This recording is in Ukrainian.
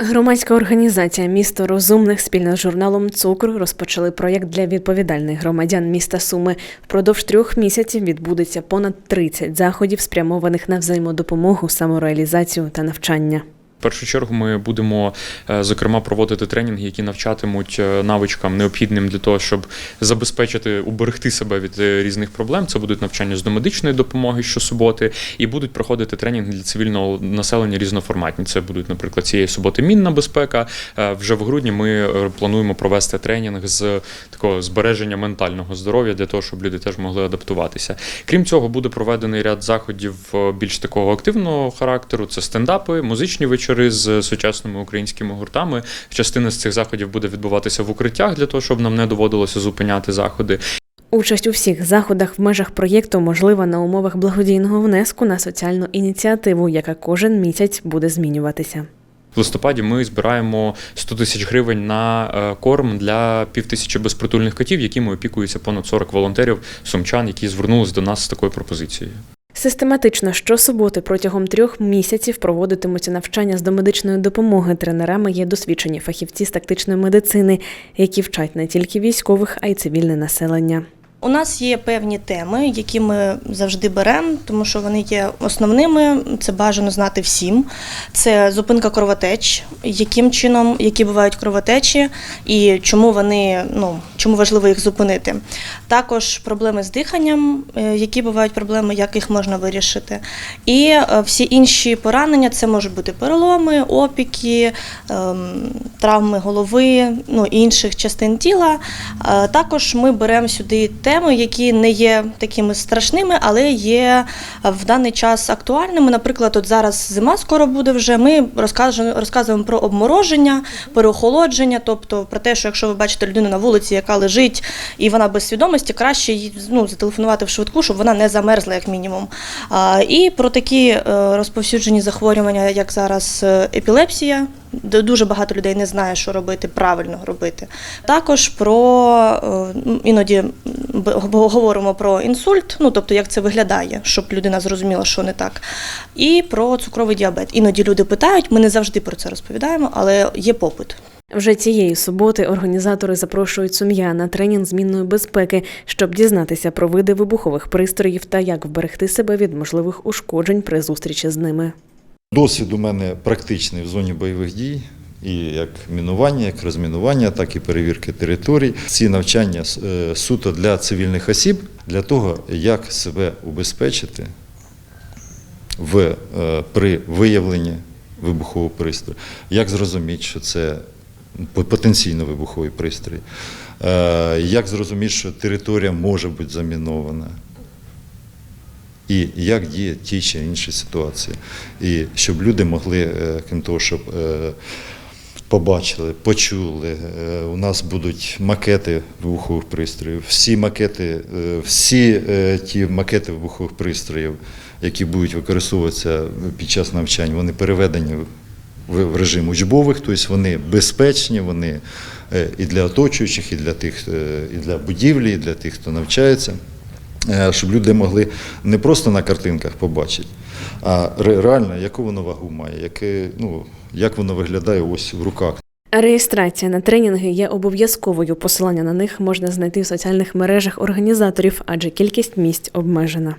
Громадська організація Місто розумних спільно з журналом Цукр розпочали проєкт для відповідальних громадян міста Суми. Впродовж трьох місяців відбудеться понад 30 заходів, спрямованих на взаємодопомогу, самореалізацію та навчання. Першу чергу ми будемо е, зокрема проводити тренінги, які навчатимуть е, навичкам необхідним для того, щоб забезпечити уберегти себе від е, різних проблем. Це будуть навчання з домедичної допомоги щосуботи, і будуть проходити тренінги для цивільного населення різноформатні. Це будуть, наприклад, цієї суботи мінна безпека. Вже в грудні ми плануємо провести тренінг з такого збереження ментального здоров'я для того, щоб люди теж могли адаптуватися. Крім цього, буде проведений ряд заходів більш такого активного характеру. Це стендапи, музичні вечори з сучасними українськими гуртами. Частина з цих заходів буде відбуватися в укриттях для того, щоб нам не доводилося зупиняти заходи. Участь у всіх заходах в межах проєкту можлива на умовах благодійного внеску на соціальну ініціативу, яка кожен місяць буде змінюватися. В листопаді ми збираємо 100 тисяч гривень на е, корм для півтисячі безпритульних котів, якими опікуються понад 40 волонтерів сумчан, які звернулись до нас з такою пропозицією. Систематично щосуботи протягом трьох місяців проводитимуться навчання з домедичної допомоги. Тренерами є досвідчені фахівці з тактичної медицини, які вчать не тільки військових, а й цивільне населення. У нас є певні теми, які ми завжди беремо, тому що вони є основними. Це бажано знати всім. Це зупинка кровотеч, яким чином, які бувають кровотечі, і чому вони ну чому важливо їх зупинити. Також проблеми з диханням, е, які бувають проблеми, як їх можна вирішити. І е, всі інші поранення це можуть бути переломи, опіки, ем, травми голови, ну інших частин тіла. Е, Також ми беремо сюди теми, які не є такими страшними, але є в даний час актуальними. Наприклад, от зараз зима скоро буде вже. Ми розказуємо про обмороження, переохолодження, тобто про те, що якщо ви бачите людину на вулиці, яка лежить і вона без свідомості, краще їй ну, зателефонувати в швидку, щоб вона не замерзла, як мінімум. І про такі е, розповсюджені захворювання, як зараз е, епілепсія. Дуже багато людей не знає, що робити, правильно робити. Також про е, іноді говоримо про інсульт, ну тобто як це виглядає, щоб людина зрозуміла, що не так. І про цукровий діабет. Іноді люди питають, ми не завжди про це розповідаємо, але є попит. Вже цієї суботи організатори запрошують сум'я на тренінг змінної безпеки, щоб дізнатися про види вибухових пристроїв та як вберегти себе від можливих ушкоджень при зустрічі з ними. Досвід у мене практичний в зоні бойових дій. І як мінування, як розмінування, так і перевірки територій. Ці навчання е, суто для цивільних осіб, для того, як себе убезпечити в, е, при виявленні вибухового пристрою, як зрозуміти, що це потенційно вибуховий пристрій, е, як зрозуміти, що територія може бути замінована і як діє ті чи інші ситуації. І щоб люди могли, е, крім того, щоб е, побачили, почули. е, У нас будуть макети вибухових пристроїв. Всі макети, всі ті макети вибухових пристроїв, які будуть використовуватися під час навчань, вони переведені в режим учбових, тобто вони безпечні, вони і для оточуючих, і для тих, і для будівлі, і для тих, хто навчається. Е, щоб люди могли не просто на картинках побачити, а реально, яку воно вагу має, яке, ну, як воно виглядає ось в руках. Реєстрація на тренінги є обов'язковою. Посилання на них можна знайти в соціальних мережах організаторів, адже кількість місць обмежена.